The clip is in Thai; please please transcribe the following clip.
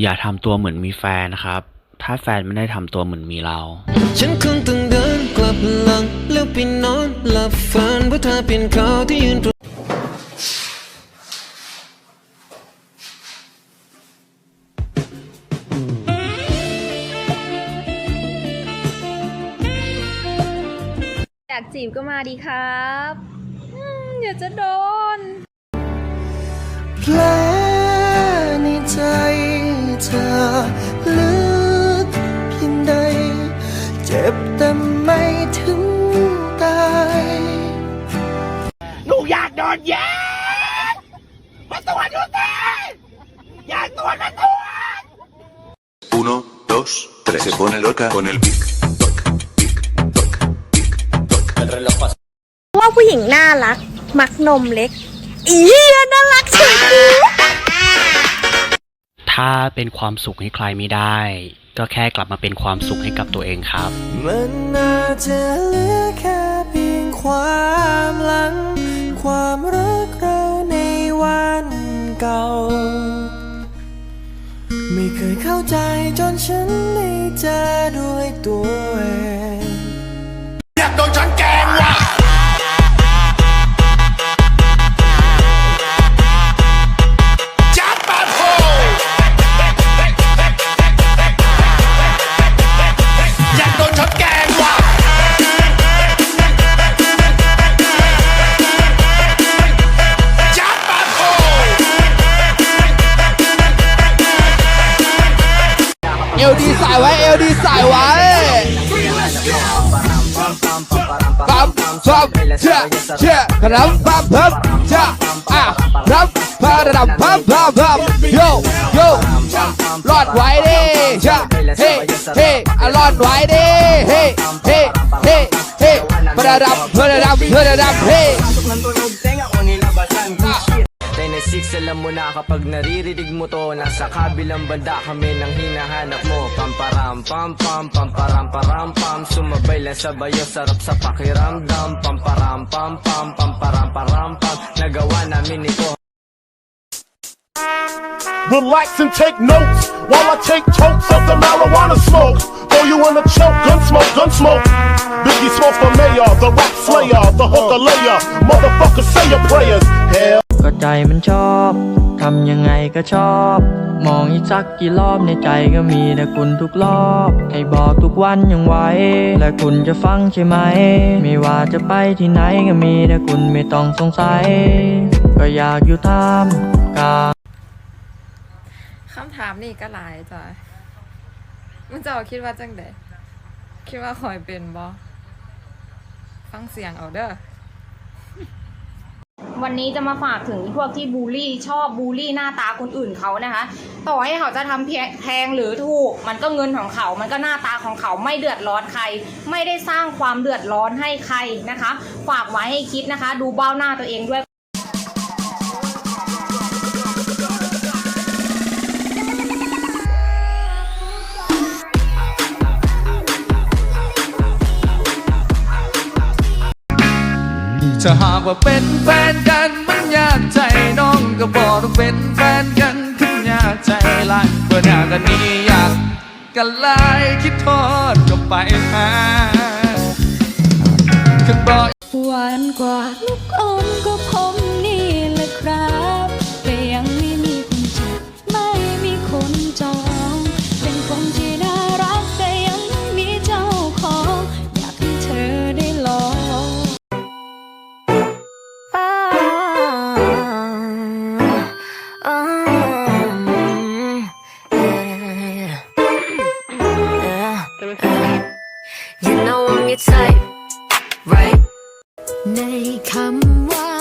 อย่าทำตัวเหมือนมีแฟนนะครับ ถ้าแฟนไม่ได้ทำตัวเหมือนมีเรา ฉันคงต้องเดินกลับหลังแล้วไปนอนหลับฝันว่าเธอเป็นเขาที่ยืนตรงอยากจีบก็มาดีครับ อืมเดี๋ยวจะโดน แผล จ็บแต่ไม่ถึงตายหนูอยากโดนแย่มาตรวจดูสิอยากตรวจมาตรวจ Uno, dos, tres. Se pone loca con el pic, toc, pic, toc, pic, toc. ว่าผู้หญิงน่ารัก มักนมเล็ก อีเหี้ยน่ารักเฉยกูถ้าเป็นความสุขให้ใครไม่ได้ ก็แค่กลับมาเป็นความสุขให้กับตัวเองครับ มันน่าจะเหลือแค่เพียงความหลัง ความรักเราในวันเก่า ไม่เคยเข้าใจจนฉันได้เจอด้วยตัว เอลดีสายไว้เอลดีสายไว้ปั๊มปั๊มเชื่อเชื่อกระดับปั๊มปั๊มเชื่ออะรับพาระดับปั๊มปั๊มปั๊มโยโยรอดไว้ดิเชื่อเฮ้เฮ้รอดไว้ดิเฮ้เฮ้เฮ้เฮ้ประดับประดับประดับเฮ้ Tennessee, alam mo na kapag naririnig mo to Nasa kabilang banda kami nang hinahanap mo Pamparam pam pam pamparam param pam Sumabay lang sa bayo, sarap sa pakiramdam Pamparam pam pam pamparam param pam Nagawa namin ito Relax and take notes while I take totes of the marijuana smoke. Throw you in a choke, gun smoke, gun smoke. Biggie smoke the mayor, the rap slayer, the hooker layer. Motherfucker, say your prayers. Hell. ก็ใจมันชอบ ทำยังไงก็ชอบ มองอีกสักกี่รอบในใจก็มีแต่คุณทุกรอบ ให้บอกทุกวันยังไหวและคุณจะฟังใช่ไหม ไม่ว่าจะไปที่ไหนก็มีแต่คุณไม่ต้องสงสัย ก็อยากอยู่ท่ามกลางคำถามนี่ก็หลายจ้ะมันจะคิดว่าจังไดคิดว่าคอยเป็นบอฟังเสียงเอาเด้อ วันนี้จะมาฝากถึงพวกที่บูลลี่ชอบบูลลี่หน้าตาคนอื่นเขานะคะ ต่อให้เขาจะทำแพงหรือถูก มันก็เงินของเขา มันก็หน้าตาของเขาไม่เดือดร้อนใคร ไม่ได้สร้างความเดือดร้อนให้ใครนะคะ ฝากไว้ให้คิดนะคะ ดูเบ้าหน้าตัวเองด้วย ถ้าหากว่าเป็นแฟนกันมันยากใจน้องก็บอกว่าเป็นแฟนกันถึงยากใจหลายเพื่อนอยากกันนี้อยากกันหลายคิดทอดก็ไปหาคันบอก หวานกว่าลูกอมก็ผม I'm your type, right? ในคำว่า